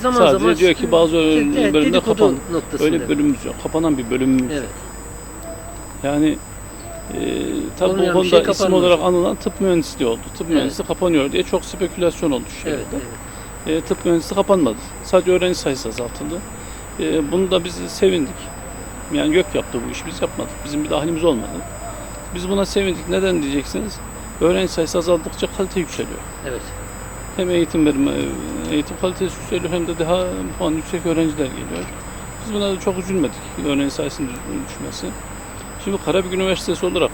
zaman Sadece zaman diyor ki bazı Evet, bölümde kapan. Öyle bir bölümümüz yok. Kapanan bir bölümümüz Evet. yok. Yani e, tabii Olmayan bu konuda şey isim olarak anılan tıp mühendisliği oldu. Tıp Evet. mühendisliği kapanıyor diye çok spekülasyon oldu şu Evet, evet. E, tıp mühendisliği kapanmadı. Sadece öğrenci sayısı azaltıldı. E, bunu da biz sevindik. Yani YÖK yaptı bu işi, biz yapmadık. Bizim bir dahilimiz olmadı. Biz buna sevindik. Neden diyeceksiniz? Öğrenci sayısı azaldıkça kalite yükseliyor. Evet. Hem eğitim verimi, eğitim kalitesi yükseliyor hem de daha puan yüksek öğrenciler geliyor. Biz buna da çok üzülmedik öğrenci sayısının düşmesi. Şimdi Karabük Üniversitesi olarak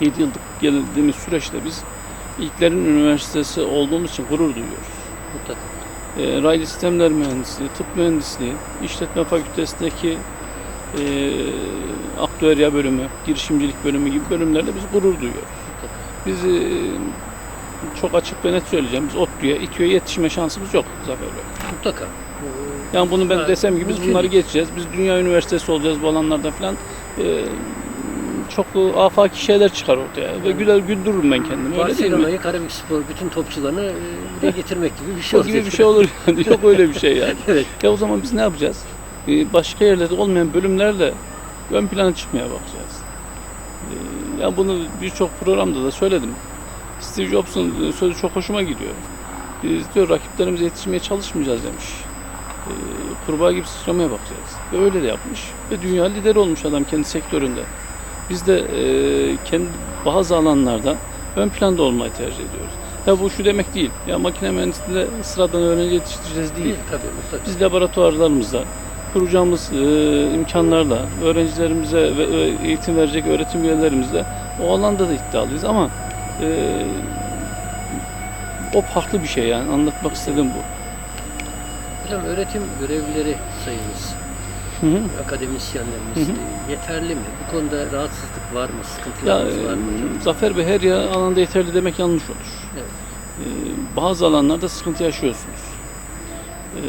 7 yıllık geldiğimiz süreçte biz ilklerin üniversitesi olduğumuz için gurur duyuyoruz. Mutlaka. E, raylı sistemler mühendisliği, tıp mühendisliği, işletme fakültesindeki e, aktüerya bölümü, girişimcilik bölümü gibi bölümlerle biz gurur duyuyoruz. Mutlaka. Biz e, çok açık ve net söyleyeceğim. Biz ODTÜ'ye, İTÜ'ye yetişme şansımız yok Zafer Bey. Mutlaka. Yani bunu ben Evet, desem ki biz mümkün bunları değil. geçeceğiz. Biz dünya üniversitesi olacağız bu alanlarda falan. E, çok e, afaki şeyler çıkar ortaya. Ve güler güldürürüm ben kendimi. Öyle değil mi? Barcelona'yı bütün topçularını e, buraya getirmek gibi bir şey O olacak. gibi bir şey olur yani. Yok öyle bir şey yani. evet. Ya o zaman biz ne yapacağız? Ee, Başka yerlerde olmayan bölümlerle ön plana çıkmaya bakacağız. Ee, Ya bunu birçok programda da söyledim. Steve Jobs'un sözü çok hoşuma gidiyor. Biz diyor rakiplerimize yetişmeye çalışmayacağız demiş. Ee, Kurbağa gibi sıçramaya bakacağız. Ve öyle de yapmış. Ve dünya lideri olmuş adam kendi sektöründe. Biz de e, kendi bazı alanlarda ön planda olmayı tercih ediyoruz. Ya bu şu demek değil. Ya makine mühendisliğinde sıradan öğrenci yetiştireceğiz değil. Değil tabii mutlaka. Biz laboratuvarlarımızda kuracağımız e, imkanlarla öğrencilerimize ve eğitim verecek öğretim üyelerimizle o alanda da iddialıyız ama e, o farklı bir şey yani anlatmak istediğim bu. Hocam öğretim görevlileri sayımız, Hı hı. akademisyenlerimiz Hı hı. yeterli mi? Bu konuda rahatsızlık var mı? Ya Sıkıntılarımız var mı hocam? e, Zafer Bey her alanda yeterli demek yanlış olur. Evet. E, bazı alanlarda sıkıntı yaşıyorsunuz. E,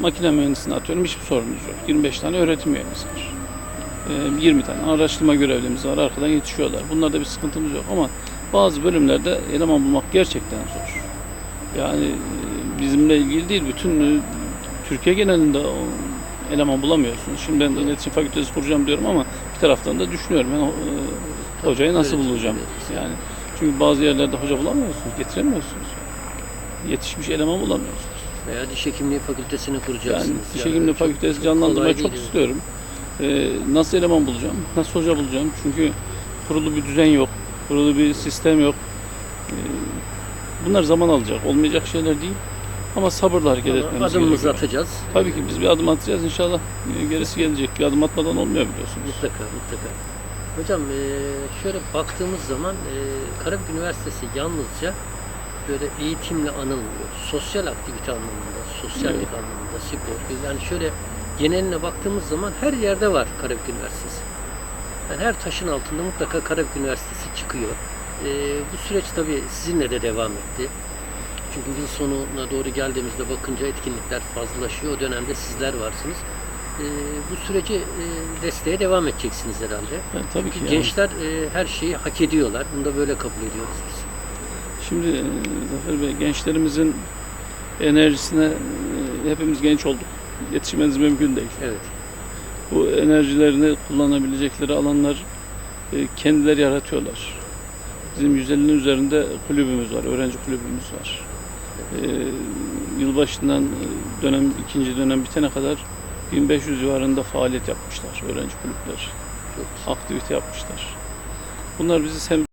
makine mühendisliğine atıyorum hiçbir sorunumuz yok. 25 tane öğretim üyemiz var. E, 20 tane araştırma görevlimiz var. Arkadan yetişiyorlar. Bunlarda bir sıkıntımız yok ama bazı bölümlerde eleman bulmak gerçekten zor. Yani e, bizimle ilgili değil, bütün e, Türkiye genelinde eleman bulamıyorsunuz. Şimdi ben de iletişim fakültesi kuracağım diyorum ama bir taraftan da düşünüyorum ben e, hocayı nasıl Öğretim bulacağım? Yani çünkü bazı yerlerde hoca bulamıyorsunuz, getiremiyorsunuz. Yetişmiş eleman bulamıyorsunuz. Veya diş hekimliği fakültesini kuracaksınız. Yani diş Yani hekimliği çok- fakültesi canlandırmayı çok istiyorum. Ee, nasıl eleman bulacağım? Nasıl hoca bulacağım? Çünkü kurulu bir düzen yok. Kurulu bir sistem yok. Ee, bunlar zaman alacak. Olmayacak şeyler değil. Ama sabırla hareket Ama etmemiz adımımızı gerekiyor. atacağız. Tabii ki biz bir adım atacağız inşallah. e, Gerisi gelecek. Bir adım atmadan olmuyor biliyorsunuz. Mutlaka, mutlaka. Hocam e, şöyle baktığımız zaman e, Karabük Üniversitesi yalnızca böyle eğitimle anılmıyor. Sosyal aktivite anlamında, sosyallik Evet. anlamında, spor. Yani şöyle geneline baktığımız zaman her yerde var Karabük Üniversitesi. Yani her taşın altında mutlaka Karabük Üniversitesi çıkıyor. E, bu süreç tabii sizinle de devam etti. Çünkü yıl sonuna doğru geldiğimizde bakınca etkinlikler fazlalaşıyor. O dönemde sizler varsınız. E, bu süreci e, desteğe devam edeceksiniz herhalde. Yani tabii ki. yani. Gençler e, her şeyi hak ediyorlar. Bunu da böyle kabul ediyoruz biz. Şimdi e, Zafer Bey gençlerimizin enerjisine e, hepimiz genç olduk. Yetişmeniz mümkün değil. Evet. Bu enerjilerini kullanabilecekleri alanlar e, kendileri yaratıyorlar. Bizim 150'nin üzerinde kulübümüz var, öğrenci kulübümüz var. E, yılbaşından dönem, ikinci dönem bitene kadar 1500 civarında faaliyet yapmışlar öğrenci güzel. Aktivite yapmışlar. Bunlar bizi hem